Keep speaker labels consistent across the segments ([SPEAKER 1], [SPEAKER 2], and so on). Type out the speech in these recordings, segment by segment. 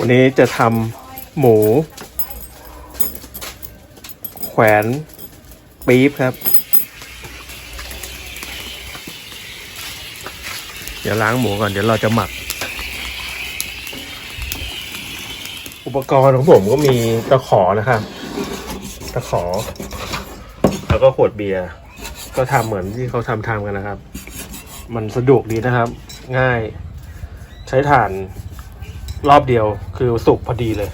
[SPEAKER 1] วันนี้จะทำหมู แขวนปี๊บครับ เดี๋ยวล้างหมูก่อนเดี๋ยวเราจะหมัก อุปกรณ์ของผมก็มีตะขอนะครับ ตะขอ แล้วก็ขวดเบียร์ก็ทำเหมือนที่เขาทำทำกันนะครับ มันสะดวกดีนะครับ ง่าย ใช้ถ่าน รอบเดียวคือสุกพอดีเลย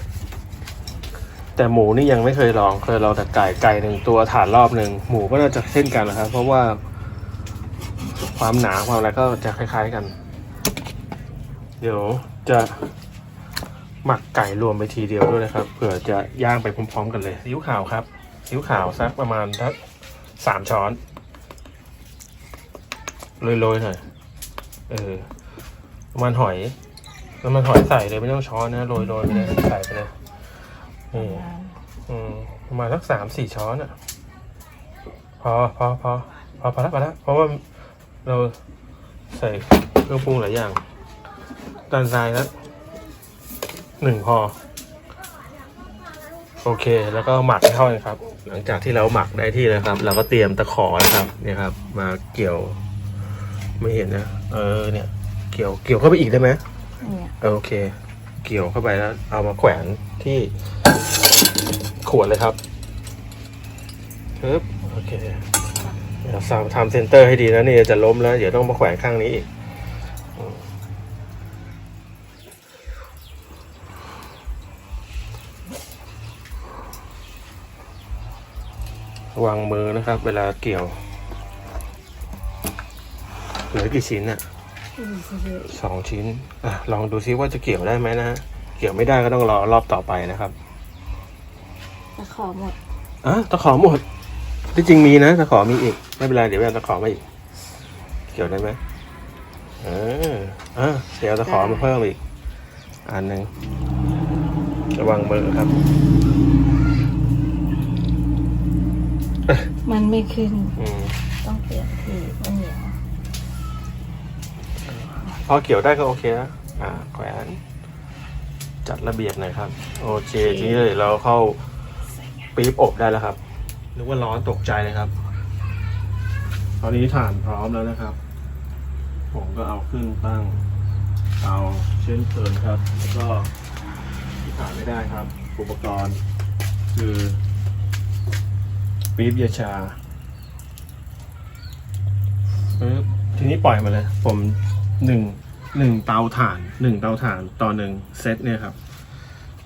[SPEAKER 1] แต่หมูนี่ยังไม่เคยลองเคยลองแต่ไก่ไก่หนึ่งตัวถานรอบหนึ่งหมูก็น่าจะเช่นกันนะครับ เพราะว่า ความหนาความอะไรก็จะคล้ายๆกัน เดี๋ยวจะหมักไก่รวมไปทีเดียวด้วยนะครับเผื่อจะย่างไปพร้อมๆกันเลยซีอิ๊วขาวครับซีอิ๊วขาวสักประมาณทักสามช้อนโรยๆหน่อยเออน้ำมันหอย น้ำมันหอยใส่เลยไม่ต้องช้อนนะโรยๆไปเลยใส่ไปเลยนี่อืมประมาณสักสามสี่ช้อนอะ พอพอพอพอพอแล้วพอแล้วเพราะว่าเราใส่เครื่องปรุงหลายอย่างด้านซ้ายแล้วหนึ่งพอ โอเค แล้วก็หมักให้เข้ากันครับ หลังจากที่เราหมักได้ที่แล้วครับ เราก็เตรียมตะขอนะครับเนี่ยครับ มาเกี่ยว ไม่เห็นนะ เออเนี่ย เกี่ยวเกี่ยวเข้าไปอีกได้ไหม
[SPEAKER 2] เนี่ย
[SPEAKER 1] เออโอเค เกี่ยวเข้าไปแล้ว เอามาแขวนที่ขวดเลยครับปึ๊บโอเคเดี๋ยวทำทำเซนเตอร์ให้ดีนะนี่จะล้มแล้ว เดี๋ยวต้องมาแขวนข้างนี้อีกวางมือนะครับ เวลาเกี่ยว เหลือกี่ชิ้นอะ สองชิ้นอะลองดูซิว่าจะเกี่ยวได้ไหมนะฮะเกี่ยวไม่ได้ก็ต้องรอรอบต่อไปนะครับ
[SPEAKER 2] ตะขอหมด
[SPEAKER 1] อะตะขอหมดที่จริงมีนะตะขอมีอีกไม่เป็นไรเดี๋ยวไปเอาตะขอมาอีก เกี่ยวได้ไหมเอออะเดี๋ยวเอาตะขอมาเพิ่มอีก อันหนึ่งระวังมือครับ
[SPEAKER 2] มันไม่ขึ้น
[SPEAKER 1] อืม
[SPEAKER 2] ต้องเปลี่ยนที่มันเหนียว
[SPEAKER 1] พอเกี่ยวได้ก็โอเคแล้วอ่าแขวนจัดระเบียบหน่อยครับ โอเคทีนี้เลยเราเข้าปี๊บอบได้แล้วครับนึกว่าร้อนตกใจเลยครับ ตอนนี้ถ่านพร้อมแล้วนะครับ ผมก็เอาขึ้นตั้งเตาเช่นเคยครับ แล้วก็ที่ขาดไม่ได้ครับ อุปกรณ์ คือปี๊บยาชาปึ๊บทีนี้ปล่อยมาเลย ผม หนึ่งหนึ่งเตาถ่านหนึ่งเตาถ่านต่อหนึ่งเซตเนี่ยครับ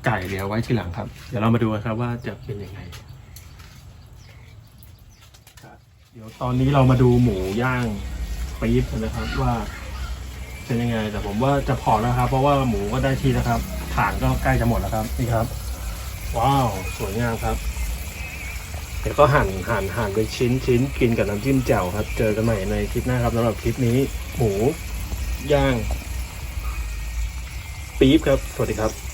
[SPEAKER 1] ไก่เดี๋ยวไว้ทีหลังครับ เดี๋ยวเรามาดูกันครับว่าจะเป็นยังไงครับเดี๋ยวตอนนี้เรามาดูหมูย่างปี๊บกันนะครับว่าเป็นยังไง แต่ผมว่าจะพอแล้วครับ เพราะว่าหมูก็ได้ที่แล้วครับถ่านก็ใกล้จะหมดแล้วครับนี่ครับ ว้าวสวยงามครับ เดี๋ยวก็หั่นหั่นหั่นเป็นชิ้นชิ้นกินกับน้ำจิ้มแจ่วครับ เจอกันใหม่ในคลิปหน้าครับสำหรับคลิปนี้หมู ย่างปี๊บครับ สวัสดีครับ